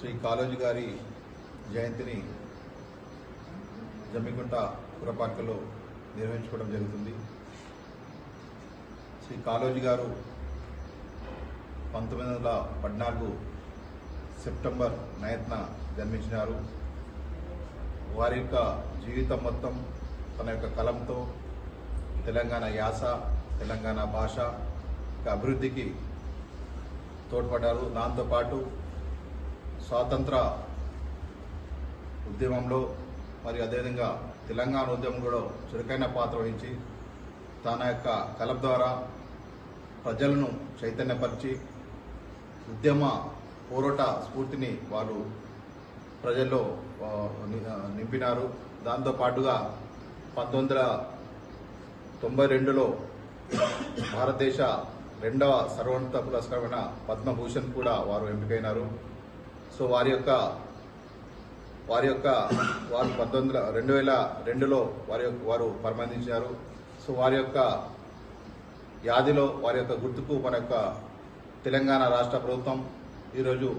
శ్రీ కాళోజీ గారి జయంతిని జమ్మికుంట పురపార్కులో నిర్వహించుకోవడం జరుగుతుంది. శ్రీ కాలోజీ గారు పంతొమ్మిది వందల పద్నాలుగు సెప్టెంబర్ నైన్త్న జన్మించినారు. వారి యొక్క జీవితం మొత్తం తన యొక్క కలంతో తెలంగాణ యాస తెలంగాణ భాష యొక్క అభివృద్ధికి తోడ్పడ్డారు. దాంతోపాటు స్వాతంత్ర ఉద్యమంలో మరియు అదేవిధంగా తెలంగాణ ఉద్యమం కూడా చురుకైన పాత్ర వహించి తన యొక్క కలం ద్వారా ప్రజలను చైతన్యపరిచి ఉద్యమ పోరాట స్ఫూర్తిని వారు ప్రజల్లో ని- నింపినారు. దాంతోపాటుగా పంతొమ్మిది వందల తొంభై రెండులో భారతదేశ రెండవ సర్వోన్నత పురస్కారమైన పద్మభూషణ్ కూడా వారు ఎంపికైనారు. సో వారి యొక్క వారి యొక్క వారు పంతొమ్మిది వందల రెండు వేల రెండులో వారి యొక్క వారు పరిమందించారు సో వారి యొక్క యాదిలో వారి యొక్క గుర్తుకు మన యొక్క తెలంగాణ రాష్ట్ర ప్రభుత్వం ఈరోజు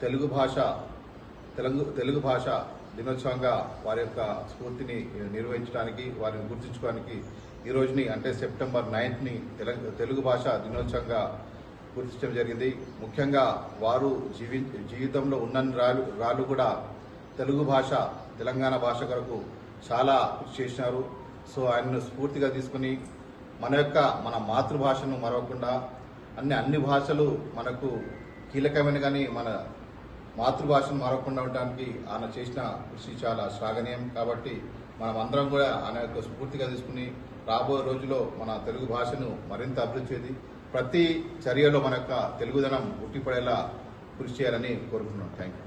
తెలుగు భాష తెలుగు తెలుగు భాష దినోత్సవంగా వారి యొక్క స్ఫూర్తిని నిర్వహించడానికి వారిని గుర్తించుకోవడానికి ఈ రోజుని అంటే సెప్టెంబర్ నైన్త్ని తెలంగ తెలుగు భాష దినోత్సవంగా గుర్తించడం జరిగింది. ముఖ్యంగా వారు జీవి జీవితంలో ఉన్న రాళ్ళు రాళ్ళు కూడా తెలుగు భాష తెలంగాణ భాష కొరకు చాలా కృషి చేసినారు. సో ఆయనను స్ఫూర్తిగా తీసుకుని మన యొక్క మన మాతృభాషను మరవకుండా అన్ని అన్ని భాషలు మనకు కీలకమైన కానీ మన మాతృభాషను మరవకుండా ఉండడానికి ఆయన చేసిన కృషి చాలా శ్లాఘనీయం. కాబట్టి మనం అందరం కూడా ఆయన యొక్క స్ఫూర్తిగా తీసుకుని రాబోయే రోజుల్లో మన తెలుగు భాషను మరింత అభివృద్ధి ప్రతి చర్యలో మన యొక్క తెలుగుదనం ఉట్టిపడేలా కృషి చేయాలని కోరుకుంటున్నాం. Thank you